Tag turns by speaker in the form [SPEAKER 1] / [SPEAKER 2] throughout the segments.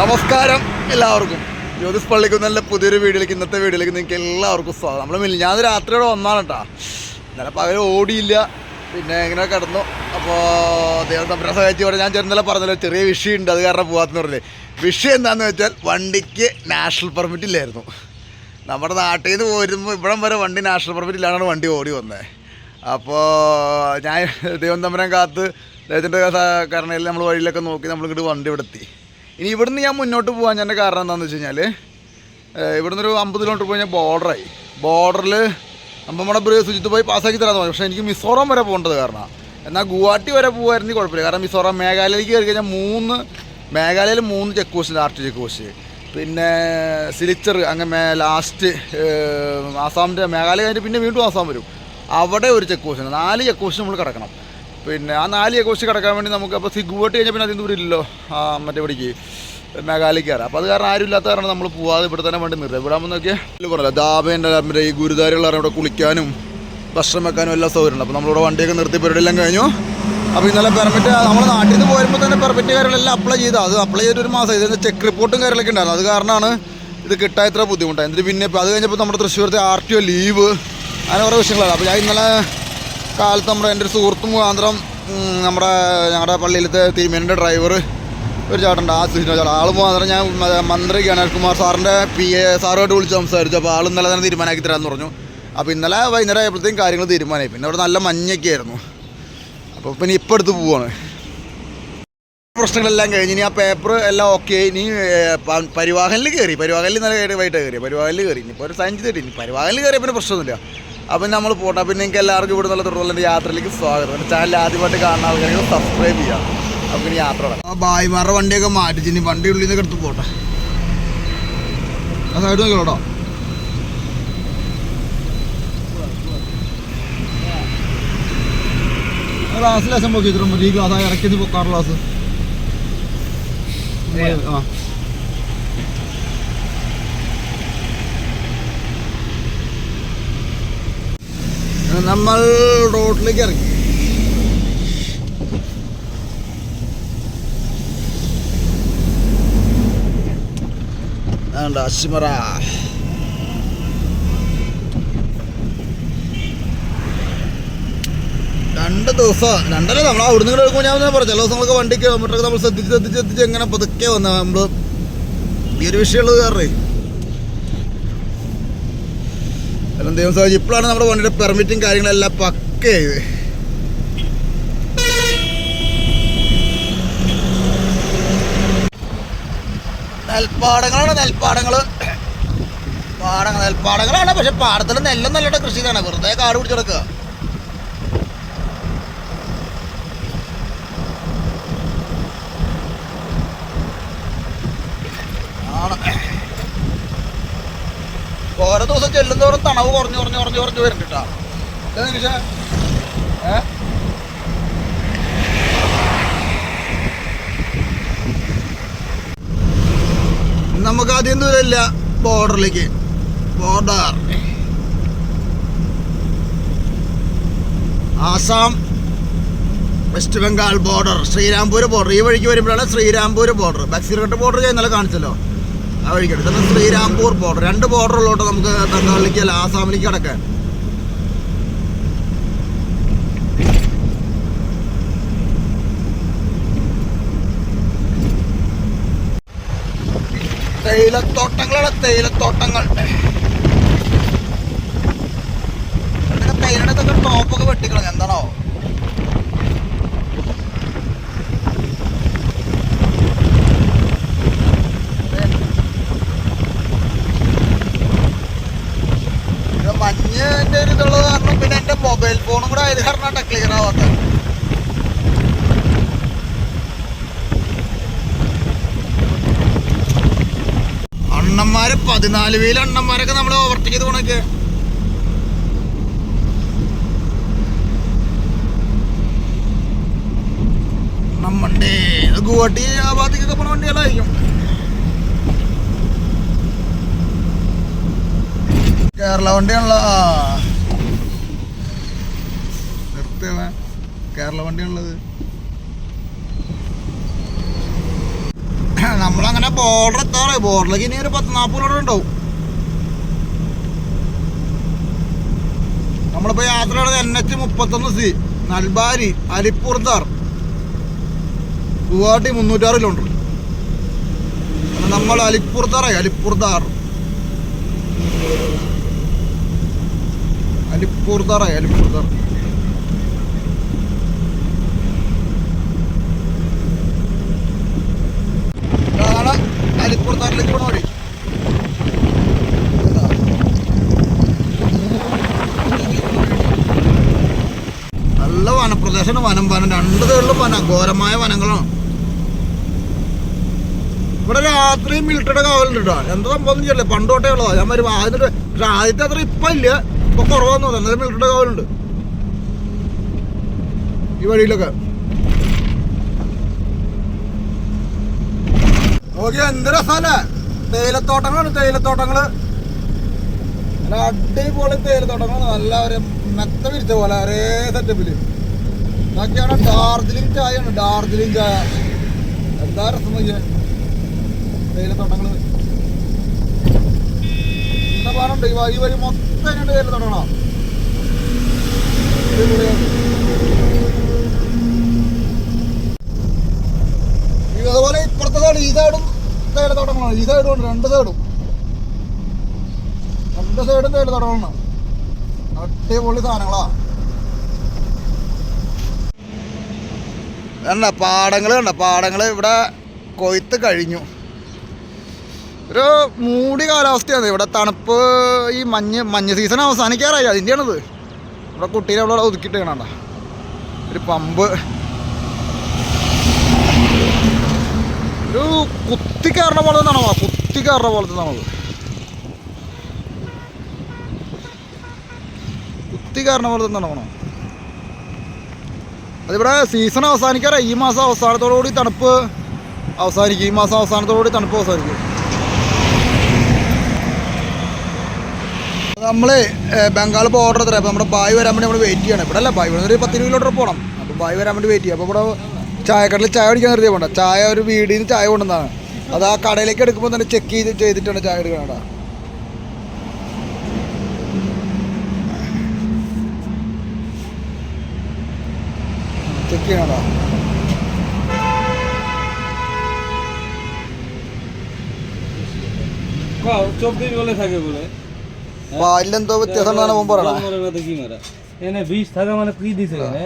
[SPEAKER 1] നമസ്കാരം എല്ലാവർക്കും. ജ്യോതിസ് പള്ളിക്കുന്നല്ല പുതിയൊരു വീഡിയോയിലേക്ക് ഇന്നത്തെ വീഡിയോയിലേക്ക് നിങ്ങൾക്ക് എല്ലാവർക്കും സ്വാഗതം. നമ്മൾ മിനിഞ്ഞാന്ന് രാത്രിയോടെ വന്നാണ് കേട്ടോ. ഇന്നലെ പകൽ ഓടിയില്ല. പിന്നെ ഇങ്ങനെ കിടന്നു. അപ്പോൾ ദൈവം സഹായിച്ച് ഇവിടെ ഞാൻ ചെറുന്നലെ പറഞ്ഞല്ലോ ചെറിയ വിഷയമുണ്ട് അത് കാരണം പോകാത്തെന്ന് പറഞ്ഞേ. വിഷയം എന്താണെന്ന് വെച്ചാൽ വണ്ടിക്ക് നാഷണൽ പെർമിറ്റ് ഇല്ലായിരുന്നു. നമ്മുടെ നാട്ടിൽ നിന്ന് പോരുമ്പോൾ ഇവിടം വരെ വണ്ടി നാഷണൽ പെർമിറ്റ് ഇല്ലാണ്ടാണ് വണ്ടി ഓടി വന്നത് അപ്പോൾ ഞാൻ ദൈവം തമ്പരം കാത്ത് ദൈവത്തിന്റെ കാരണയിൽ നമ്മൾ വഴിയിലൊക്കെ നോക്കി നമ്മൾ ഇങ്ങോട്ട് വണ്ടി ഇവിടെ ഇനി ഇവിടുന്ന് ഞാൻ മുന്നോട്ട് പോകാൻ എന്റെ കാരണം എന്താണെന്ന് വെച്ച് കഴിഞ്ഞാൽ ഇവിടുന്ന് ഒരു അമ്പത് കിലോമീറ്റർ പോയി ഞാൻ ബോർഡറായി ബോർഡറിൽ നമ്മുടെ സുജിത്ത് പോയി പാസ്സാക്കി തരാമെന്ന് പറഞ്ഞു. പക്ഷേ എനിക്ക് മിസോറാം വരെ പോകേണ്ടത് കാരണം. എന്നാൽ ഗുവാഹട്ടി വരെ പോകുമായിരുന്നെങ്കിൽ കുഴപ്പമില്ല. കാരണം മിസോറാം മേഘാലയയിലേക്ക് കയറി കഴിഞ്ഞാൽ മൂന്ന് മേഘാലയയിൽ മൂന്ന് ചെക്ക് പോസ്റ്റ് ആർട്ട് ചെക്ക് പോസ്റ്റ് പിന്നെ സിലിച്ചർ അങ്ങനെ ലാസ്റ്റ് ആസാമിന്റെ മേഘാലയ കഴിഞ്ഞ് പിന്നെ വീണ്ടും ആസാം വരും. അവിടെ ഒരു ചെക്ക് പോസ്റ്റ് നാല് ചെക്ക് പോസ്റ്റ് നമ്മൾ കിടക്കണം. പിന്നെ ആ നാലിയെ കോശി കിടക്കാൻ വേണ്ടി നമുക്ക് അപ്പോൾ സിഗുവട്ട് കഴിഞ്ഞാൽ പിന്നെ അതിന് ഇല്ലല്ലോ ആ മറ്റേ ഇവിടേക്ക് മേഘാലയ്ക്കാറ് അപ്പോൾ അത് കാരണം ആരും ഇല്ലാത്ത കാരണം നമ്മൾ പോവാതെ ഇവിടെ തന്നെ വേണ്ടി നിർത്തുക. ഇവിടെ ആകുമ്പോൾ നോക്കിയാൽ പറഞ്ഞില്ല ദാബേന്റെ മറ്റേ ഈ ഗുരുദാരികളാണ് ഇവിടെ കുളിക്കാനും ഭക്ഷണം വെക്കാനും എല്ലാം സൗകര്യമുണ്ട്. അപ്പോൾ നമ്മളിവിടെ വണ്ടിയൊക്കെ നിർത്തി പരിപാടിയെല്ലാം കഴിഞ്ഞു. അപ്പോൾ ഇന്നലെ പെർമിറ്റ് നമ്മൾ നാട്ടിൽ നിന്ന് പോരുമ്പോൾ തന്നെ പെർമിറ്റ് കാര്യങ്ങളെല്ലാം അപ്ലൈ ചെയ്തു. അത് അപ്ലൈ ചെയ്തിട്ട് ഒരു മാസം ഇതിന് ചെക്ക് റിപ്പോർട്ടും കാര്യങ്ങളൊക്കെ ഉണ്ടായിരുന്നു. അത് കാരണമാണ് ഇത് കിട്ടാൻ ഇത്ര ബുദ്ധിമുട്ടായി. എന്നിട്ട് പിന്നെ അത് കഴിഞ്ഞപ്പോൾ നമ്മുടെ തൃശ്ശൂരത്തെ ആർ ടി ഒ ലീവ് അങ്ങനെ കുറേ വിഷയങ്ങളാണ്. അപ്പോൾ ഞാൻ ഇന്നലെ കാലത്ത് നമ്മുടെ എന്റെ ഒരു സുഹൃത്ത് മുഖാന്തരം നമ്മുടെ ഞങ്ങളുടെ പള്ളിയിലത്തെ തിരുമേനിന്റെ ഡ്രൈവർ ഒരു ചേട്ടന്റെ ആ സുഹിനോ ചേട്ടൻ. ആൾ മുഖാന്തരം ഞാൻ മന്ത്രി മന്ത്രി ഗണേഷ്കുമാർ സാറിന്റെ പി എ സാറുമായിട്ട് വിളിച്ച് സംസാരിച്ചു. അപ്പോൾ ആൾ ഇന്നലെ തന്നെ തീരുമാനമാക്കി തരാമെന്ന് പറഞ്ഞു. അപ്പോൾ ഇന്നലെ വൈകുന്നേരം ആയപ്പോഴത്തേക്കും കാര്യങ്ങൾ തീരുമാനമായി. പിന്നെ അവിടെ നല്ല മഞ്ഞൊക്കെ ആയിരുന്നു അപ്പോൾ പിന്നെ ഇപ്പോൾ എടുത്ത് പോവാണ്. പ്രശ്നങ്ങളെല്ലാം കഴിഞ്ഞ് ഇനി ആ പേപ്പർ എല്ലാം ഓക്കെ ഇനി പരിവാഹനിൽ കയറി പരിവാഹനിൽ കയറി വൈകിട്ട് കയറി പരിവാഹനിൽ കയറി ഇനിയിപ്പോൾ ഒരു സഞ്ചി തട്ടി ഇനി പരിവാഹനിൽ കയറിയ പിന്നെ പ്രശ്നമൊന്നുമില്ല. അപ്പം നമ്മൾ പോട്ടെ. പിന്നെ നിങ്ങൾക്ക് എല്ലാവർക്കും ഇവിടെ നിന്നുള്ള തുടർന്നുള്ള യാത്രയിലേക്ക് സ്വാഗതം. ചാനൽ ആദ്യമായിട്ട് കാണുന്ന ആൾക്കാർക്ക് സബ്സ്ക്രൈബ് ചെയ്യാം. അപ്പം ഇനി യാത്ര തുടങ്ങാം. ആ ബായിമാരുടെ വണ്ടിയൊക്കെ മാറ്റി ഇനി വണ്ടി ഉള്ളിൽ നിന്നൊക്കെ എടുത്ത് പോട്ടെ. ആ സൈഡ് നോക്കിയോട്ടോ ഗ്ലാസ് ലേശം പോക്കി ഈ ഗ്ലാസ് ആ ഇറക്കി പൊക്കാറ് ഗ്ലാസ് ആ. നമ്മൾ റോഡിലേക്ക് ഇറങ്ങി. അതുകൊണ്ട് അശ്മറ രണ്ട് ദിവസം രണ്ടര നമ്മൾ അവിടുന്ന് ഇങ്ങോട്ട് എടുക്കുമ്പോൾ ഞാൻ പറഞ്ഞു ചില ദിവസങ്ങളൊക്കെ വണ്ടി കിലോമീറ്ററൊക്കെ നമ്മൾ ശ്രദ്ധിച്ച് ശ്രദ്ധിച്ച് ശ്രദ്ധിച്ച് എങ്ങനെ പതുക്കെ വന്ന നമ്മൾ ഈ ഒരു വിഷയമുള്ളത് കാരണേ ദൈവം സാധിച്ചു ഇപ്പോഴാണ് നമ്മുടെ വണ്ടിയുടെ പെർമിറ്റും കാര്യങ്ങളെല്ലാം പക്കയത് നെൽപ്പാടങ്ങളാണ് നെൽപ്പാടങ്ങൾ പാടങ്ങൾ നെൽപ്പാടങ്ങളാണ് പക്ഷെ പാടത്തിൽ നെല്ലും നല്ലോണം കൃഷി ചെയ്താണ് വെറുതെ കാട് പിടിച്ച് കിടക്കുക ആണ് ഓരോ ദിവസം ചെല്ലുന്നവരും തണവ് കുറഞ്ഞു കുറഞ്ഞു കുറഞ്ഞു കുറഞ്ഞു വരും കേട്ടോ നമുക്ക് ആദ്യം ദൂരമില്ല. ബോർഡറിലേക്ക്. Border. Assam West Bengal border Srirampur border. ഈ വഴിക്ക് വരുമ്പോഴാണ് ശ്രീരാംപൂർ ബോർഡർ. ബക്സീർഘട്ട് ബോർഡർ ഞാൻ ഇന്നലെ കാണിച്ചല്ലോ. ആ വഴിക്കട്ട് ഇതാണ് ശ്രീരാംപൂർ ബോർഡർ. രണ്ട് ബോർഡർ ഉള്ളോട്ട് നമുക്ക് ബംഗാളിലേക്ക് അല്ല ആസാമിലേക്ക് കിടക്കാൻ. തേയിലത്തോട്ടങ്ങളാണ് തേയിലത്തോട്ടങ്ങൾ. തേയിലടത്തൊക്കെ ടോപ്പൊക്കെ വെട്ടിക്കളഞ്ഞു. എന്താണോ ഇത് മഞ്ഞിന്റെ ഒരു ഇതുള്ളത് കാരണം പിന്നെ എന്റെ മൊബൈൽ ഫോണും കൂടെ ആയത് കാരണമാണ് ക്ലിയർ ആവാത്തത് അണ്ണന്മാര് പതിനാല് വീൽ അണ്ണന്മാരൊക്കെ നമ്മൾ ഓവർടേക്ക് ചെയ്ത് പോണൊക്കെ. നമ്മണ്ടേ ആ ഭാഗത്തേക്കൊക്കെ പോണ വണ്ടികളായിരിക്കും. കേരള വണ്ടിയാണല്ലോ. നിർത്തിയവ കേരള വണ്ടിയാണുള്ളത്. നമ്മളങ്ങനെ ബോർഡർ എത്താറേ. ബോർഡറിലേക്ക് ഇനി ഒരു പത്ത് നാൽപ്പത് കിലോമീറ്റർ ഉണ്ടാവും. നമ്മളിപ്പോ യാത്ര എൻ എച്ച് മുപ്പത്തൊന്ന് സി നൽബാരി അലിപ്പൂർദാർ ഗുവാഹട്ടി മുന്നൂറ്റാറ് കിലോമീറ്റർ നമ്മൾ അലിപ്പൂർത്താറായി അലിപ്പൂർദാർ അലിപ്പൂർത്താറായി അലിപ്പൂർത്താർ നല്ല വനപ്രദേശമാണ്. വനം വനം. രണ്ട് തേളിലും വന. ഘോരമായ വനങ്ങളാണ്. ഇവിടെ രാത്രി മിലിറ്ററിയുടെ കാവലുണ്ട് കേട്ടോ എന്താ സംഭവം ചെയ്യല്ലേ പണ്ട് തൊട്ടേ ഉള്ളതാ. ഞാൻ വരും. ആദ്യത്തെ പക്ഷെ ആദ്യത്തെ അത്ര ഇപ്പം ഇല്ല. ഇപ്പൊ കുറവാന്ന് തോന്നുന്നു. എന്നാലും മിലിറ്ററിയുടെ കാവലുണ്ട്. ഈ വഴിയിലൊക്കെ. നോക്കിയാ എന്ത് രസമല്ലേ തേയിലത്തോട്ടങ്ങളാണ് തേയിലത്തോട്ടങ്ങൾ. നല്ല അടിപൊളി തേയിലത്തോട്ടങ്ങളാണ്. നല്ല ഒരു മെത്ത വിരിച്ച പോലെ ഒരേ സെറ്റപ്പിൽ ഇതൊക്കെയാണ് ഡാർജിലിംഗ് ചായ ആണ് ഡാർജിലിംഗ് ചായ. എന്താ രസം നോക്കിയ? തേയിലത്തോട്ടങ്ങൾ. എന്താ പറഞ്ഞുണ്ട് ഈ വഴി വഴി മൊത്തം തേയിലത്തോട്ടങ്ങളാണ് അടിപൊളിയാണ്. അതുപോലെ ഇപ്പുറത്തെ സൈഡ് ഈ സൈഡും തേയിലത്തോട്ടങ്ങളാണ് ഈ സൈഡും ഉണ്ട് രണ്ട് സൈഡും രണ്ട് സൈഡും തേയിലത്തോട്ടങ്ങളാണ് അടിപൊളി സാധനങ്ങളാ. കണ്ട പാടങ്ങൾ കണ്ട? പാടങ്ങൾ ഇവിടെ കൊയ്ത്ത് കഴിഞ്ഞു. ഒരു മൂടി കാലാവസ്ഥയാണ്. ഇവിടെ തണുപ്പ് ഈ മഞ്ഞ് മഞ്ഞ് സീസൺ അവസാനിക്കാറായി. അതിന്റെയാണത് ഇവിടെ കുട്ടീനെ അവിടെ ഒതുക്കിയിട്ട് കാണണ്ട ഒരു പമ്പ്. ഒരു കുത്തി കയറുന്ന പോലെ തന്നെയാണോ കുത്തി കയറുന്ന പോലത്തെ തണവ് കുത്തി കയറുന്ന പോലെ തന്നെയാണോ അതിവിടെ സീസൺ അവസാനിക്കാറ ഈ മാസം അവസാനത്തോടുകൂടി തണുപ്പ് അവസാനിക്കും. ഈ മാസം അവസാനത്തോടുകൂടി തണുപ്പ് അവസാനിക്കും. നമ്മൾ ബംഗാൾ ബോർഡർ എത്ര അപ്പോൾ നമ്മുടെ ബായ് വരാൻ വേണ്ടി നമ്മൾ വെയിറ്റ് ചെയ്യണം. ഇവിടെ അല്ല ബായ് ഇവിടെ ഒരു പത്ത് കിലോമീറ്റർ പോകണം അപ്പോൾ ബായ് വരാൻ വേണ്ടി വെയിറ്റ് ചെയ്യാം. അപ്പോൾ ഇവിടെ ചായക്കടയിൽ ചായ കുടിക്കാൻ നിർത്തിയ പോകണ്ട ചായ ഒരു വീടിൽ നിന്ന് ചായ കൊണ്ടുവന്നാണ് അത് ആ കടയിലേക്ക് എടുക്കുമ്പോൾ തന്നെ ചെക്ക് ചെയ്ത് ചെയ്തിട്ടാണ് ചായ എടുക്കണടാ ചെക്ക് ചെയ്യണടാ
[SPEAKER 2] চব্বিশ বলে থাকে বলে
[SPEAKER 1] പാലിലെന്തോ വ്യത്യാസം ഉണ്ടെന്നാണ് അവൻ പറയണത്
[SPEAKER 2] মরে না তো কি মারা এনে বিষ থাকা মানে কি দিছে এনে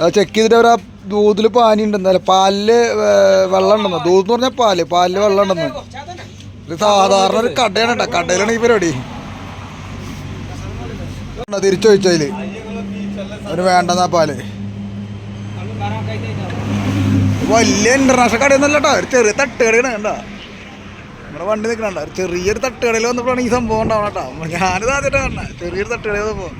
[SPEAKER 1] അത് ചെക്ക് ചെയ്തിട്ട് അവർ ആ ദൂതിൽ പാനി ഉണ്ടെന്നല്ല പാലിൽ വെള്ളം ഉണ്ടെന്ന് ദൂത് എന്ന് പറഞ്ഞാൽ പാൽ. പാലിൽ വെള്ളം ഉണ്ടെന്ന് ഇത് സാധാരണ ഒരു കടയാണ് കേട്ടോ. കടയിലാണ് ഈ പരിപാടി. തിരിച്ചു ചോദിച്ചതിൽ അവന് വേണ്ടെന്നാ പാൽ. വലിയ ഇന്റർനാഷണൽ കടയൊന്നുമല്ല കേട്ടോ. ഒരു ചെറിയ തട്ടുകടയാണ് കണ്ടോ. നമ്മുടെ വണ്ടി നിൽക്കണണ്ട? ഒരു ചെറിയൊരു തട്ടുകടയിൽ വന്നപ്പോഴാണ് ഈ സംഭവം ഉണ്ടാവണം കേട്ടോ. ഞാനിത് ആദ്യമായിട്ട് കാണണ ചെറിയൊരു തട്ടുകടയിൽ വന്നപ്പോൾ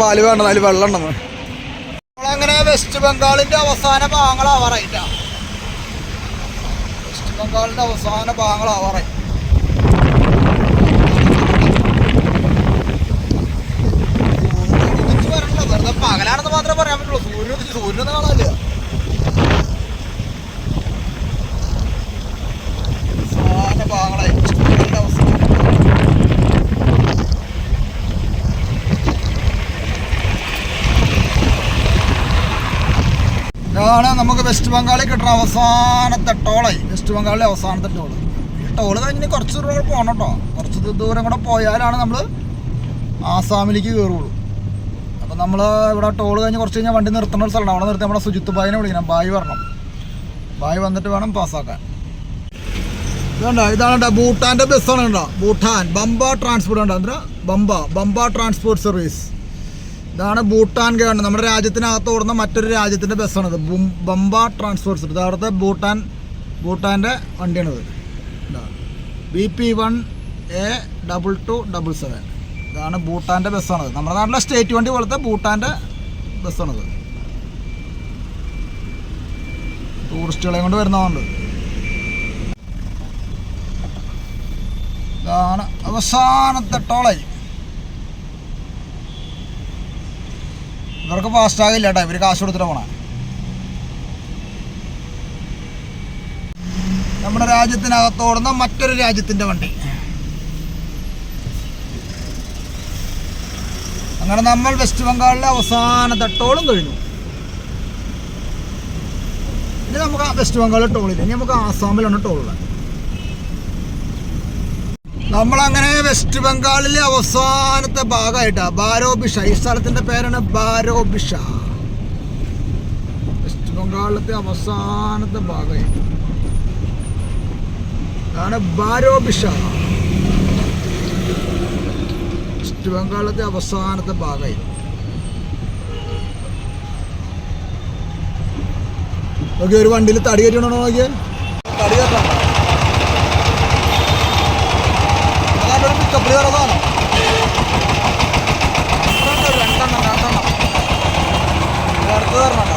[SPEAKER 1] പാൽ വേണ്ടത് അതിൽ വെള്ളം നമ്മളങ്ങനെ വെസ്റ്റ് ബംഗാളിന്റെ അവസാന ഭാഗങ്ങളാവാറായിട്ടാ. വെസ്റ്റ് ബംഗാളിന്റെ അവസാന ഭാഗങ്ങളാവാറായി. ആവാറായി പകലാണെന്ന് മാത്രമേ പറയാൻ പറ്റുള്ളൂ. സൂര്യൻ സൂര്യനൊന്നും കാണാനില്ല അവസാന ഭാഗങ്ങളായി വെസ്റ്റ് ബംഗാളിന്റെ അവസാന ഇതാണ് നമുക്ക് വെസ്റ്റ് ബംഗാളിൽ കിട്ടുന്ന അവസാനത്തെ ടോളായി വെസ്റ്റ് ബംഗാളിലെ അവസാനത്തെ ടോൾ ടോൾ കഴിഞ്ഞ് കുറച്ച് ദൂരം കൂടെ പോകണം കേട്ടോ കുറച്ച് ദൂരം കൂടെ പോയാലാണ് നമ്മൾ ആസാമിലേക്ക് കയറുള്ളൂ അപ്പം നമ്മൾ ഇവിടെ ടോൾ കഴിഞ്ഞ് കുറച്ച് കഴിഞ്ഞാൽ വണ്ടി നിർത്തുന്ന ഒരു സ്ഥലമാണ്. അവിടെ നിർത്തി നമ്മുടെ സുജിത്ത് ബായിനെ വിളിക്കണം. ബായി വരണം. ബായി വന്നിട്ട് വേണം പാസ്സാക്കാൻ. ഇതുണ്ടോ? ഇതാണ് കേട്ടോ ഭൂട്ടാന്റെ ബസ്സാണ് കേട്ടോ ഭൂട്ടാൻ. ബംബ ട്രാൻസ്പോർട്ട് ഉണ്ടോ? എന്താ? ബംബ. ബംബ ട്രാൻസ്പോർട്ട് സർവീസ് ഇതാണ് ഭൂട്ടാൻ ഗവൺമെന്റ് നമ്മുടെ രാജ്യത്തിനകത്ത് ഓടുന്ന മറ്റൊരു രാജ്യത്തിന്റെ ബസ്സാണിത്. ബംബ ട്രാൻസ്പോർട്സ് ഇത് അവിടുത്തെ ഭൂട്ടാൻ ഭൂട്ടാന്റെ വണ്ടിയാണിത്. B P one A double two double seven. ഇതാണ് ഭൂട്ടാന്റെ ബസ്സാണത്. നമ്മുടെ നാട്ടിലെ സ്റ്റേറ്റ് വണ്ടി പോലത്തെ ഭൂട്ടാന്റെ ബസ്സാണത്. ടൂറിസ്റ്റുകളെ കൊണ്ട് വരുന്നതുകൊണ്ട് ഇതാണ് അവസാനത്തെ ടോളായി ഇവർക്ക് ഫാസ്റ്റ് ആകില്ല കേട്ടോ ഇവർ കാശ് കൊടുത്തിട്ട് പോണേ. നമ്മുടെ രാജ്യത്തിനകത്തോടുന്ന മറ്റൊരു രാജ്യത്തിന്റെ വണ്ടി. അങ്ങനെ നമ്മൾ വെസ്റ്റ് ബംഗാളിലെ അവസാന തട്ടോളം കഴിഞ്ഞു. ഇനി നമുക്ക് വെസ്റ്റ് ബംഗാളിൽ ടോളില്ല ഇനി നമുക്ക് ആസാമിലാണ് ടോളുള്ളത് നമ്മളങ്ങനെ വെസ്റ്റ് ബംഗാളിലെ അവസാനത്തെ ഭാഗമായിട്ടാ. ബാരോബിഷ ഈ സ്ഥലത്തിന്റെ പേരാണ് ബാരോബിഷ വെസ്റ്റ് ബംഗാളിലത്തെ അവസാനത്തെ ഭാഗമായി ഇതാണ് ബാരോബിഷ വെസ്റ്റ് ബംഗാളിലത്തെ അവസാനത്തെ ഭാഗമായി ഓക്കെ ഒരു വണ്ടിയിൽ തടി കയറ്റണോ നോക്കിയേ തടി കയറ്റണം അതാണ് പിക്കപ്പ് കയറതാണ് രണ്ടെണ്ണം രണ്ടെണ്ണം അടുത്ത് തരണം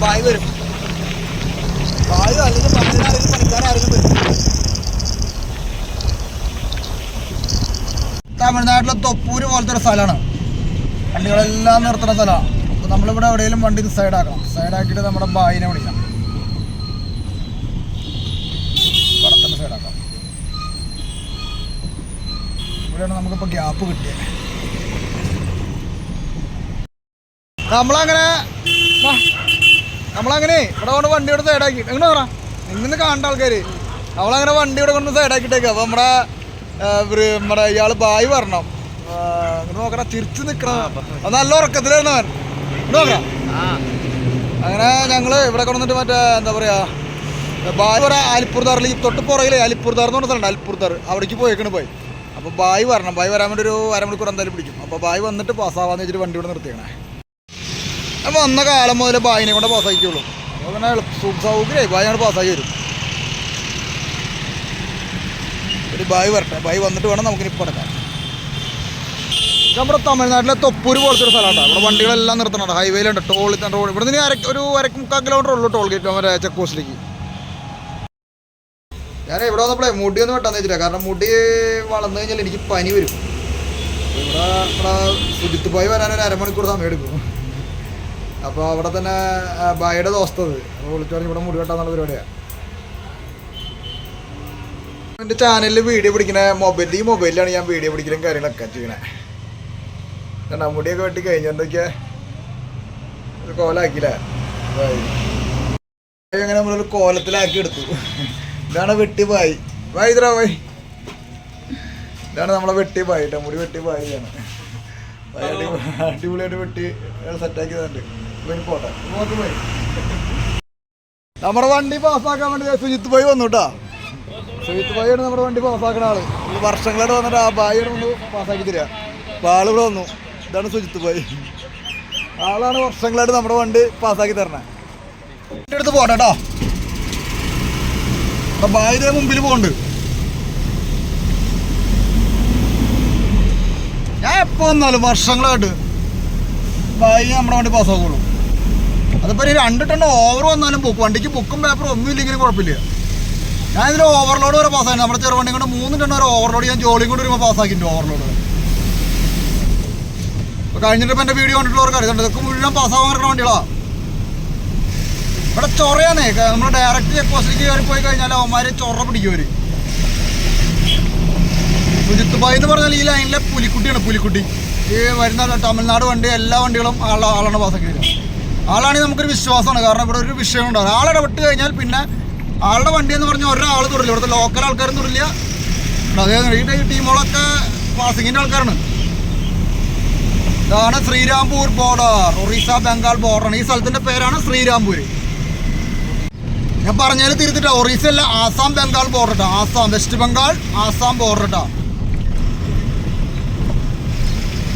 [SPEAKER 1] ബായ് വരും ബായ് അല്ലെങ്കിൽ പണിക്കാരും പണിക്കാരും വരും തമിഴ്നാട്ടിലെ തൊപ്പൂര് പോലത്തെ ഒരു സ്ഥലമാണ്. വണ്ടികളെല്ലാം നിർത്തുന്ന സ്ഥലമാണ്. അപ്പോൾ നമ്മളിവിടെ എവിടെയെങ്കിലും വണ്ടി സൈഡ് ആക്കണം സൈഡ് ആക്കിയിട്ട് നമ്മുടെ ബായിനെ വിളിക്കാം. കടത്തന്നെ സൈഡാക്കാം. ഇവിടെയാണ് നമുക്കിപ്പോൾ ഗ്യാപ്പ് കിട്ടിയത് നമ്മളങ്ങനെ. നമ്മളങ്ങനെ ഇവിടെ കൊണ്ട് വണ്ടി ഇവിടെ സൈഡാക്കി. എങ്ങനെ പറ. ഇങ്ങനെ കാണേണ്ട ആൾക്കാർ നമ്മളങ്ങനെ വണ്ടി ഇവിടെ കൊണ്ട് സൈഡാക്കിയിട്ടേക്കാം. അപ്പോൾ നമ്മുടെ നമ്മുടെ ഇയാൾ ബായ് നോക്കണ തിരിച്ചു നിക്കണം നല്ല ഉറക്കത്തിലായിരുന്നു അവൻ. നോക്കണം അങ്ങനെ ഞങ്ങൾ ഇവിടെ കൊണ്ടുവന്നിട്ട് മറ്റേ എന്താ പറയാ ബായ് പറ അലിപ്പുർദാറിൽ ഈ തൊട്ട് പുറകിലെ അലിപ്പുർദാർ എന്ന് പറഞ്ഞ സ്ഥലമുണ്ട് അലിപ്പുർദാർ അവിടേക്ക് പോയേക്കണ് പോയി അപ്പോൾ ബായ് വരണം. ബായ് വരാൻ വേണ്ടി ഒരു അരമണിക്കൂർ എന്തായാലും പിടിക്കും. അപ്പോൾ ബായ് വന്നിട്ട് പാസ്സാവാന്ന് വെച്ചിട്ട് വണ്ടി ഇവിടെ നിർത്തിയേക്കണേ. അപ്പോൾ വന്ന കാലം മുതൽ ബായിനെ കൊണ്ട് പാസ്സാക്കിയുള്ളൂ അപ്പോൾ എളുപ്പ സൗകര്യമായി. ബായ് ഞങ്ങൾ പാസ്സാക്കി വരും. ഒരു ബായ് വരട്ടെ. ബായ് വന്നിട്ട് വേണം നമുക്കിനി ഇപ്പോൾ നമ്മുടെ തമിഴ്നാട്ടിലെ തൊപ്പൂര് പോലത്തെ ഒരു സ്ഥലമാണ് ഇവിടെ വണ്ടികളെല്ലാം നിർത്തണുണ്ട്. ഹൈവേയിലുണ്ട് ടോൾ റോഡ് ഇവിടെ നിന്ന് അര ഒരു അര മുക്കാൽ കിലോമീറ്റർ ഉള്ളൂ ടോൾ ഗേറ്റ് മറ്റേ ചെക്ക് പോസ്റ്റിലേക്ക് ഞാൻ ഇവിടെ വന്നപ്പോഴേ മുടി ഒന്ന് വെട്ടാന്ന് വെച്ചില്ല കാരണം മുടി വളർന്നു കഴിഞ്ഞാൽ എനിക്ക് പനി വരും. ഇവിടെ ഇവിടെ സുജിത്ത് പോയി വരാൻ ഒരു അരമണിക്കൂർ സമയം എടുക്കും അപ്പോൾ അവിടെ തന്നെ ബായുടെ ദോസ്തത് അപ്പോൾ വിളിച്ചു പറഞ്ഞ് ഇവിടെ മുടി വെട്ടാന്നുള്ള പരിപാടിയാണ് എന്റെ ചാനലിൽ വീഡിയോ പിടിക്കുന്ന മൊബൈൽ ഈ മൊബൈലിലാണ് ഞാൻ വീഡിയോ പിടിക്കലും കാര്യങ്ങളൊക്കെ ചെയ്യണേ. കണ്ടാ മുടിയൊക്കെ വെട്ടി കഴിഞ്ഞു. എന്തൊക്കെയാ? ഒരു കോലാക്കിയില്ലേ? അങ്ങനെ നമ്മളൊരു കോലത്തിലാക്കി എടുത്തു. ഇതാണ് വെട്ടി പായി വായി ഇത്ര ബായ് ഇതാണ് നമ്മളെ വെട്ടി പായി കേട്ടോ മുടി വെട്ടി അടിപൊളിയായിട്ട് വെട്ടി സെറ്റാക്കിയതുണ്ട് പോയി പോട്ടെ. നോക്കി പോയി. നമ്മുടെ വണ്ടി പാസ്സാക്കാൻ വേണ്ടി സുജിത്ത് ഭായി വന്നു കേട്ടോ സുജിത്ത് ഭായിയാണ് നമ്മുടെ വണ്ടി പാസ്സാക്കുന്ന ആൾ. വർഷങ്ങളായിട്ട് വന്നിട്ട് ആ ഭായിയാണ് ഒന്ന് പാസ്സാക്കി തരിക. അപ്പോൾ വന്നു. ഇതാണ് സുജിത്ത് ഭായി ആളാണ് വർഷങ്ങളായിട്ട് നമ്മുടെ വണ്ടി പാസ്സാക്കി തരണേ. എന്റെ അടുത്ത് പോട്ടെ കേട്ടോ അപ്പൊ മുമ്പിൽ പോണ്ട്. ഞാൻ എപ്പോ വന്നാലും വർഷങ്ങളായിട്ട് ഭായി നമ്മുടെ വണ്ടി പാസ്സാക്കുള്ളൂ. അതിപ്പോ രണ്ട് ടൺ ഓവർ വന്നാലും ബുക്ക് വണ്ടിക്ക് ബുക്കും പേപ്പറും ഒന്നും ഇല്ലെങ്കിലും കുഴപ്പമില്ല. ഞാൻ ഇതിന് ഓവർലോഡ് വരെ പാസ്സാക്കി നമ്മുടെ ചെറുവണ്ടി കൊണ്ട് മൂന്ന് ടൺ വരെ ഓവർലോഡ് ഞാൻ ജോലിയും കൊണ്ട് വരുമ്പോൾ പാസ്സാക്കിയിട്ടുണ്ട് ഓവർലോഡ് ഇപ്പൊ കഴിഞ്ഞിട്ട് വീഡിയോ കണ്ടിട്ടുള്ളവർക്ക് അറിയാം ഇതൊക്കെ മുഴുവൻ പാസ്സാവാൻ കിടക്കുന്ന ഇവിടെ ചൊറയാന്നേ നമ്മൾ ഡയറക്റ്റ് ചെക്ക് പോസ്റ്റിലേക്ക് കയറി പോയി കഴിഞ്ഞാൽ അവന്മാര് ചൊറ പിടിക്കും അവർ. സുജിത്ത് എന്ന് പറഞ്ഞാൽ ഈ ലൈനിലെ പുലിക്കുട്ടിയാണ് പുലിക്കുട്ടി. ഈ വരുന്ന തമിഴ്നാട് വണ്ടി എല്ലാ വണ്ടികളും ആളെ ആളാണ് പാസ്സാക്കി വരിക ആളാണെങ്കിൽ നമുക്കൊരു വിശ്വാസമാണ്. കാരണം ഇവിടെ ഒരു വിഷയം ഉണ്ടാകും ആളിടപെട്ട് കഴിഞ്ഞാൽ പിന്നെ ആളുടെ വണ്ടി എന്ന് പറഞ്ഞാൽ ഒരാൾ തൊടില്ല. ഇവിടുത്തെ ലോക്കൽ ആൾക്കാരും തൊടില്ല. അതേ ഈ ടീമുകളൊക്കെ പാസിങ്ങിന്റെ ആൾക്കാരാണ്. ഇതാണ് ശ്രീരാംപൂർ ബോർഡർ. ഒറീസ ബംഗാൾ ബോർഡർ ഈ സ്ഥലത്തിന്റെ പേരാണ് ശ്രീരാംപൂർ ഞാൻ പറഞ്ഞതിൽ തിരുത്തിട്ട. ഒറീസ അല്ല Assam Bengal border Assam West Bengal Assam border കേട്ടോ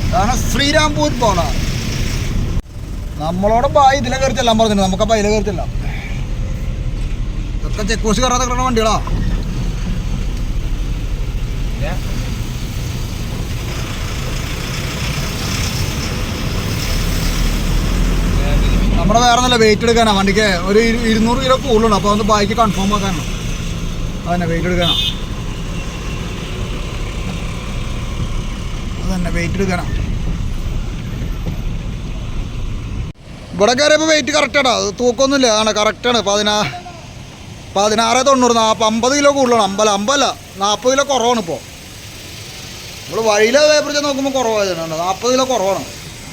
[SPEAKER 1] ഇതാണ് ശ്രീരാംപൂർ ബോർഡർ. നമ്മളോട് ബായി ഇതിലെ കയറി ചെല്ലാൻ പറഞ്ഞിട്ടുണ്ട് നമുക്കപ്പോൾ അതിലെ കയറി ഇതൊക്കെ ചെക്ക് പോസ്റ്റ് കയറാതെ കിടക്കുന്ന വണ്ടികളാ. നമ്മുടെ വേറെ നല്ല വെയിറ്റ് എടുക്കാനാണ് വണ്ടിക്ക് ഒരു ഇരു- ഇരുന്നൂറ് കിലോ കൂടുതലുണ്ട്. അപ്പോൾ ഒന്ന് ബൈക്ക് കൺഫേം ആക്കാനാണ്. അതന്നെ വെയിറ്റ് എടുക്കാനാ. അതന്നെ വെയിറ്റ് എടുക്കാനാ. ഇവിടെ കയറിയപ്പോൾ വെയിറ്റ് കറക്റ്റാണ് അത് തൂക്കമൊന്നുമില്ല. ആണ്. കറക്റ്റാണ് പതിനാ പതിനാറ് തൊണ്ണൂറ് നാൽപ്പത് അമ്പത് കിലോ കൂടുതലാണ്. അമ്പല അമ്പല. നാൽപ്പത് കിലോ കുറവാണ് ഇപ്പോൾ നമ്മൾ വഴിയിലെ പേപ്പർ നോക്കുമ്പോൾ കുറവായതാണ് നാൽപ്പത് കിലോ കുറവാണ്.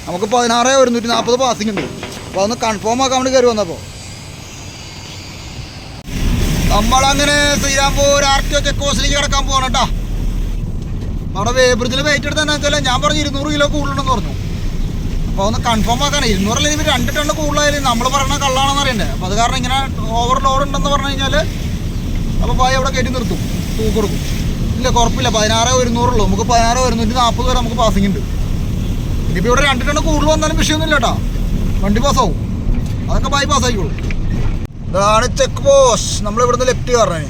[SPEAKER 1] നമുക്ക് പതിനാറ് ഒരുന്നൂറ്റി നാൽപ്പത് പാസിംഗ് ഉണ്ട്. അപ്പോൾ അതൊന്ന് കൺഫേം ആക്കാൻ വേണ്ടി കയറി വന്നപ്പോൾ നമ്മളങ്ങനെ Srirampur R T O check പോസ്റ്റിലേക്ക് കിടക്കാൻ പോകണം കേട്ടോ. അവിടെ വേബ്രിജിൽ വെയിറ്റ് എടുത്താൽ വെച്ചാൽ ഞാൻ പറഞ്ഞു ഇരുന്നൂറ് കിലോ കൂടുതലുണ്ടെന്ന് പറഞ്ഞു. അപ്പോൾ ഒന്ന് കൺഫേം ആക്കാൻ ഇരുന്നൂറല്ല ഇവർ രണ്ട് ടണ്ണ് കൂടുതലായാലും നമ്മൾ പറയണ കള്ളാണെന്ന് അറിയണ്ടേ? അപ്പോൾ അത് കാരണം ഇങ്ങനെ ഓവർ ലോഡ് ഉണ്ടെന്ന് പറഞ്ഞു കഴിഞ്ഞാൽ അപ്പോൾ പായ അവിടെ കയറ്റി നിർത്തും. തൂക്ക് കൊടുക്കും. ഇല്ല കുഴപ്പമില്ല പതിനാറ് ഒരുന്നൂറുള്ളൂ നമുക്ക് പതിനാറ് ഒരുന്നൂറ്റി നാൽപ്പത് വരെ നമുക്ക് പാസിംഗ് ഉണ്ട്. ഇനിയിപ്പോൾ ഇവിടെ രണ്ട് ടണ്ണ് കൂടുതൽ വന്നാലും വിഷയമൊന്നുമില്ല കേട്ടോ. വണ്ടി പാസ്സാവും അതൊക്കെ ബായി പാസ്സായിക്കോളും ഇതാണ് ചെക്ക് പോസ്റ്റ് നമ്മൾ ഇവിടുന്ന് ലെഫ്റ്റ് കയറണേ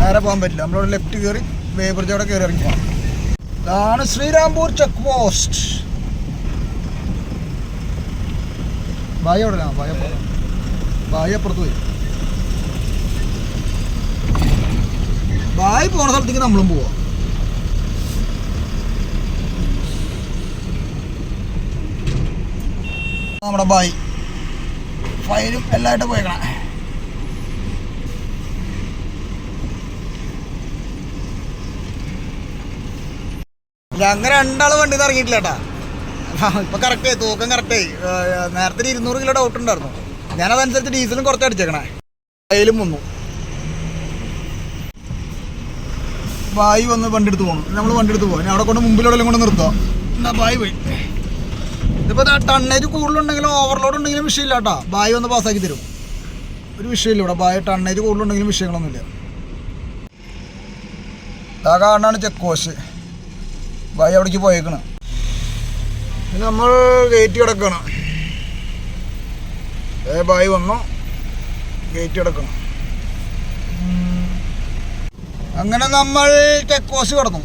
[SPEAKER 1] നേരെ പോകാൻ പറ്റില്ല. നമ്മളിവിടെ ലെഫ്റ്റ് കയറി വേബ്രിഡ്ജ് അവിടെ കയറി ഇറങ്ങിക്കാം ഇതാണ് ശ്രീരാംപൂർ ചെക്ക് പോസ്റ്റ് ബായി അവിടെ ബായി ബായി അപ്പുറത്ത് പോയി. ബായി പോണ സ്ഥലത്തേക്ക് നമ്മളും പോവാം. നമ്മുടെ ബായി ഫയലും എല്ലായിട്ട് പോയേക്കണേ. ഞങ്ങൾ രണ്ടാൾ വണ്ടി ഇറങ്ങിയിട്ടില്ല കേട്ടാ. ഇപ്പൊ കറക്റ്റ് തൂക്കം കറക്റ്റ് നേരത്തെ ഇരുന്നൂറ് കിലോ ഡൗട്ട് ഉണ്ടായിരുന്നു. ഞാനതനുസരിച്ച് ഡീസലും കുറച്ച് അടിച്ചേക്കണേ. കയ്യിലും വന്നു. ബായി വന്ന് വണ്ടി എടുത്ത് പോകണം നമ്മൾ വണ്ടി എടുത്ത് പോകാം അവിടെ കൊണ്ട് മുമ്പിലോടെല്ലാം കൊണ്ട് നിർത്താം. എന്നാ ബായി പോയി. ഇതിപ്പോ ടണ്ണേജ് കൂടുതലുണ്ടെങ്കിലും ഓവർലോഡ് ഉണ്ടെങ്കിലും വിഷയമില്ല കേട്ടോ. ബായ് ഒന്ന് പാസ്സാക്കി തരും. ഒരു വിഷയമില്ല ഇവിടെ. ബായ് ടണ്ണേജ് കൂടുതലുണ്ടെങ്കിലും വിഷയങ്ങളൊന്നുമില്ല. ആ കാണാണ് ചെക്ക് പോസ്റ്റ് ബായി അവിടേക്ക് പോയേക്കണ്. നമ്മൾ ഗേറ്റ് കിടക്കണം. ഏ ബായ് വന്നു. ഗേറ്റ് കിടക്കണം. അങ്ങനെ നമ്മൾ ചെക്ക് പോസ്റ്റ് കിടന്നു.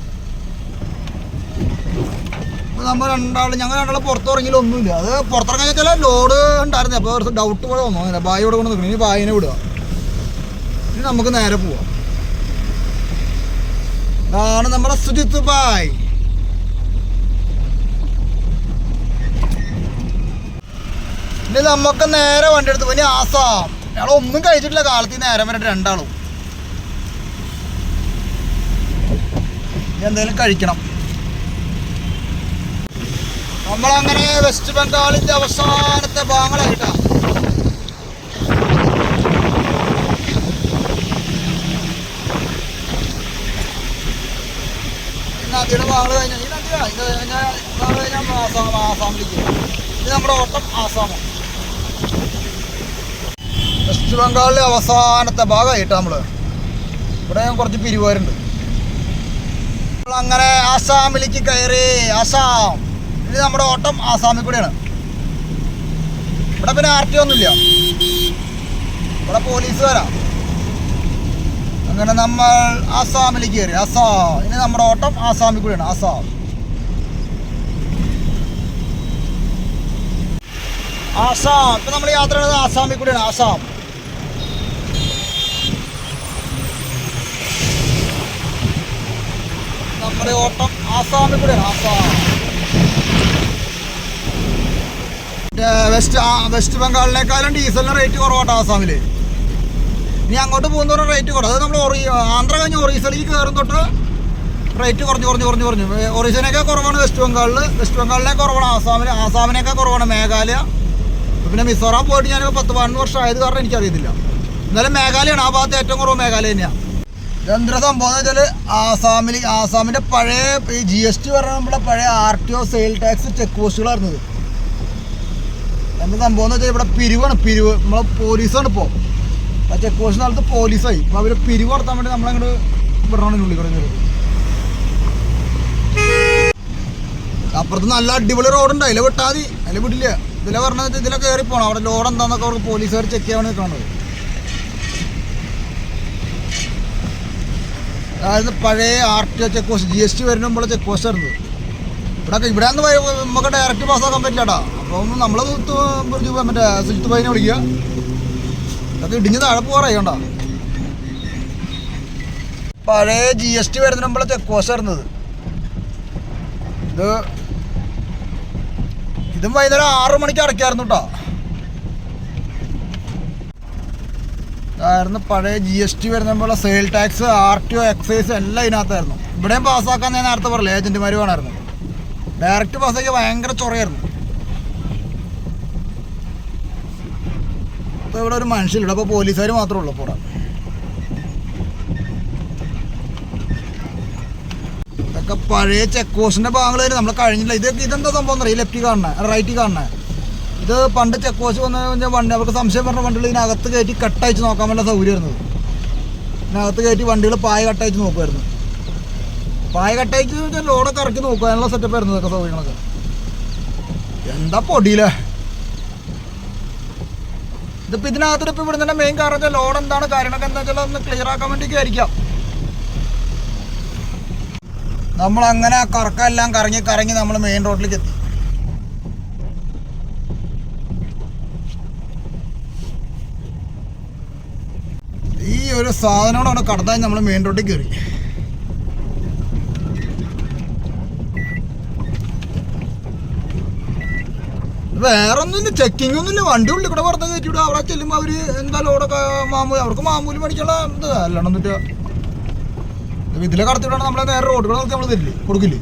[SPEAKER 1] നമ്മൾ രണ്ടാളും ഞങ്ങൾ രണ്ടാൾ പുറത്തിറങ്ങിയില്ല ഒന്നുമില്ല. അത് പുറത്തിറങ്ങാൻ ചില ലോഡ് ഉണ്ടായിരുന്നു അപ്പോൾ കുറച്ച് ഡൗട്ട് പോലെ തോന്നുന്നു ബായി ഇവിടെ കൊണ്ട് നിൽക്കണം ഇനി ബായിനെ വിടുക. ഇനി നമുക്ക് നേരെ പോവാം. ഇതാണ് നമ്മുടെ സുജിത്ത് ബായ്. ഇനി നമുക്ക് നേരെ വണ്ടി എടുത്തു ഇനി ആസാം. ഞങ്ങൾ ഒന്നും കഴിച്ചിട്ടില്ല കാലത്ത് നേരം വരെ രണ്ടാളും. എന്തെങ്കിലും കഴിക്കണം. നമ്മളങ്ങനെ വെസ്റ്റ് ബംഗാളിന്റെ അവസാനത്തെ ഭാഗങ്ങളായിട്ടാ. നമ്മുടെ ഓട്ടം വെസ്റ്റ് ബംഗാളിലെ അവസാനത്തെ ഭാഗമായിട്ട് നമ്മൾ. ഇവിടെ കുറച്ച് പിരിവാരുണ്ട് അങ്ങനെ ആസാമിലേക്ക് കയറി ആസാം. ഇത് നമ്മുടെ ഓട്ടം ആസാമിൽ കൂടെയാണ്. ഇവിടെ പിന്നെ ആർ ടി ഒന്നുമില്ല. ഇവിടെ പോലീസ് വരാം അങ്ങനെ നമ്മൾ ആസാമിലേക്ക് കയറി. ആസാം. ഇനി നമ്മുടെ ഓട്ടം ആസാമിൽ കൂടെയാണ്. ആസാം. ആസാം. ഇപ്പൊ നമ്മൾ യാത്ര ചെയ്യുന്നത് ആസാമിൽ കൂടെയാണ്. ആസാം. നമ്മുടെ ഓട്ടം ആസാമിൽ കൂടെയാണ്. ആസാം മറ്റേ വെസ്റ്റ് വെസ്റ്റ് ബംഗാളിനേക്കാളും ഡീസലിന് റേറ്റ് കുറവാട്ടോ ആസാമിൽ ഇനി അങ്ങോട്ട് പോകുന്നവരെ റേറ്റ് കുറവ്. അത് നമ്മൾ ഒറി ആന്ധ്ര കഴിഞ്ഞ് ഒറീസയിലേക്ക് കയറും തൊട്ട് റേറ്റ് കുറഞ്ഞ് കുറഞ്ഞ് കുറഞ്ഞ് കുറഞ്ഞു. ഏ, ഒറീസയിനേക്കാൾ കുറവാണ് വെസ്റ്റ് ബംഗാളിൽ വെസ്റ്റ് ബംഗാളിനെ കുറവാണ് ആസാമിൽ ആസാമിനേക്കാൾ കുറവാണ് മേഘാലയ. പിന്നെ മിസോറാം പോയിട്ട് ഞാൻ പത്ത് പതിനൊന്ന് വർഷം ആയത് കാരണം എനിക്കറിയത്തില്ല. എന്നാലും മേഘാലയാണ് ആ ഭാഗത്ത് ഏറ്റവും കുറവ് മേഘാലയ തന്നെയാണ് എന്ത്ര സംഭവം എന്ന് വെച്ചാൽ ആസാമിൽ ആസാമിന്റെ പഴയ ഈ ജി എസ് ടി പറഞ്ഞ നമ്മുടെ പഴയ R T O sale tax check പോസ്റ്റുകളായിരുന്നത് എന്താ സംഭവം എന്ന് വെച്ചാൽ ഇവിടെ പിരിവാണ് പിരിവ്. നമ്മളെ പോലീസാണ് ഇപ്പോൾ ആ ചെക്ക് പോസ്റ്റ് സ്ഥലത്ത് പോലീസായി. അപ്പോൾ അവർ പിരിവ് നടത്താൻ വേണ്ടി നമ്മളങ്ങോട്ട് വിടണം ഉള്ളിൽ കിടന്നത് അപ്പുറത്ത് നല്ല അടിപൊളി റോഡുണ്ട്. അതിലെ വിട്ടാൽ മതി അതിലെ വിടില്ല. ഇതിലെ പറഞ്ഞത് ഇതിലെ കയറി പോകണം അവിടെ ലോഡ് എന്താന്നൊക്കെ അവർക്ക് പോലീസുകാർ ചെക്ക് ചെയ്യാൻ നിൽക്കണത്. അതായത് പഴയ R T O check post G S T വരുന്ന മുമ്പുള്ള ചെക്ക് പോസ്റ്റ് ആയിരുന്നു. ഇവിടെ ഇവിടെ നമുക്ക് ഡയറക്റ്റ് പാസ്സാക്കാൻ പറ്റില്ലടാ അപ്പം നമ്മൾ മറ്റേ സുജിത്ത് ഭായിനെ വിളിക്കുക. അത് ഇടിഞ്ഞ് താഴെ പോകാറായിക്കണ്ട പഴയ ജി എസ് ടി വരുന്ന നമ്മളെ ചെക്ക് പോസ്റ്റ് ആയിരുന്നത്. ഇത് ഇതും വൈകുന്നേരം ആറ് മണിക്ക് അടയ്ക്കായിരുന്നു കേട്ടോ ആയിരുന്നു പഴയ ജി എസ് ടി വരുന്ന നമ്മളെ sale tax R T O excise എല്ലാം ഇതിനകത്തായിരുന്നു. ഇവിടെയും പാസ്സാക്കാൻ ഞാൻ നേരത്തെ പറഞ്ഞില്ല ഏജന്റുമാർ വേണമായിരുന്നു. ഡയറക്റ്റ് പാസ്സാക്കി ഭയങ്കര ചൊറയായിരുന്നു. ഇപ്പോൾ ഇവിടെ ഒരു മനുഷ്യരില്ല അപ്പോൾ പോലീസുകാർ മാത്രമേ ഉള്ളൂ ഇവിടെ ഇതൊക്കെ പഴയ ചെക്ക് പോസ്റ്റിന്റെ ഭാഗങ്ങൾ നമ്മൾ കഴിഞ്ഞില്ല ഇത് ഇതെന്താ സംഭവം അറിയാം ലെഫ്റ്റ് കാണണേ റൈറ്റ് കാണണേ ഇത് പണ്ട് ചെക്ക് പോസ്റ്റ് വന്നു വണ്ടി അവർക്ക് സംശയം പറഞ്ഞ വണ്ടികൾ ഇതിനകത്ത് കയറ്റി കട്ടയച്ച് നോക്കാൻ വേണ്ട സൗകര്യമായിരുന്നു ഇതിനകത്ത് കയറ്റി വണ്ടികൾ പായ കട്ടയച്ച് നോക്കുമായിരുന്നു പായ കട്ടയച്ച് വെച്ചാൽ ലോഡൊക്കെ ഇറക്കി നോക്കുക അതിനുള്ള സെറ്റപ്പ് ആയിരുന്നു ഇതൊക്കെ സൗകര്യങ്ങളൊക്കെ. എന്താ പൊടിയില്ലേ ഇതിപ്പോൾ ഇതിനകത്ത് ഇപ്പോൾ ഇവിടുന്ന് മെയിൻ കാരണം വെച്ചാൽ ലോഡ് എന്താണ് കാര്യങ്ങളൊക്കെ എന്താ വെച്ചാൽ ഒന്ന് ക്ലിയർ ആക്കാൻ വേണ്ടിയൊക്കെ ആയിരിക്കാം നമ്മൾ അങ്ങനെ കറക്കെല്ലാം കറങ്ങി കറങ്ങി നമ്മൾ മെയിൻ റോഡിലേക്ക് എത്തി. ഈ ഒരു സാധനോടാണ് കടത്താൻ നമ്മൾ മെയിൻ റോഡിൽ കയറി. വേറെ ഒന്നുമില്ല ചെക്കിംഗ് ഒന്നുമില്ല വണ്ടി ഉള്ളിൽ കൂടെ പുറത്ത് കയറ്റി വിടുക അവിടെ ചെല്ലുമ്പോൾ അവർ എന്തായാലും അവിടെ മാമൂലി അവർക്ക് മാമൂലി പഠിക്കാനുള്ള ഇത് അല്ലാണ്ട് എന്നിട്ട് ഇതിലെ കടത്തിവിടാണ് നമ്മളെ നേരെ റോഡ് കൂടെ നോക്കി നമ്മൾ തരില്ലേ? കൊടുക്കില്ലേ?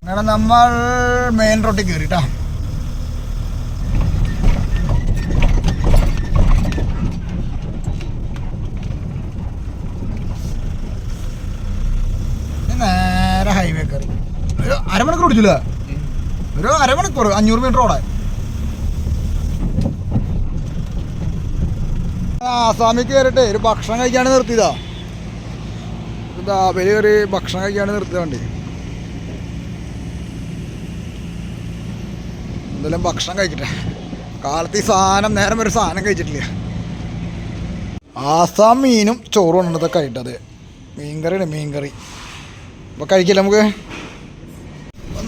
[SPEAKER 1] അങ്ങനെ നമ്മൾ മെയിൻ റോഡിൽ കയറിട്ടാ നേരെ ഹൈവേ കയറി അരമണിക്കൂർ ഓടിച്ചില്ല ഒരു അരമണിക്കൂർ അഞ്ഞൂറ് മീറ്റർ ഓടാൻ ആസാമിൽ കയറിട്ടെ ഒരു ഭക്ഷണം കഴിക്കാണ് നിർത്തിയതാ. അവർ കയറി ഭക്ഷണം കഴിക്കാണ് നിർത്തിയ വണ്ടി. എന്തെല്ലാം ഭക്ഷണം കഴിക്കട്ടെ. കാലത്ത് ഈ സാധനം നേരം ഒരു സാധനം കഴിച്ചിട്ടില്ല. ആസാം മീനും ചോറും ഉണ്ട് ഇതൊക്കെ ആയിട്ടത്. മീൻകറിയാണ് മീൻകറി. അപ്പോൾ കഴിക്കില്ല നമുക്ക്?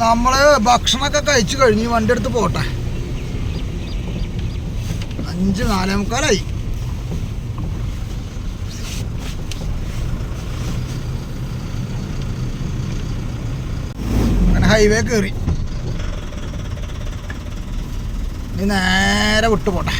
[SPEAKER 1] നമ്മൾ ഭക്ഷണമൊക്കെ കഴിച്ചു കഴിഞ്ഞ് വണ്ടി എടുത്ത് പോട്ടെ. അഞ്ച് നാലേ മുക്കാലായി. അങ്ങനെ ഹൈവേ കയറി. നേരെ വിട്ടു പോട്ടെ.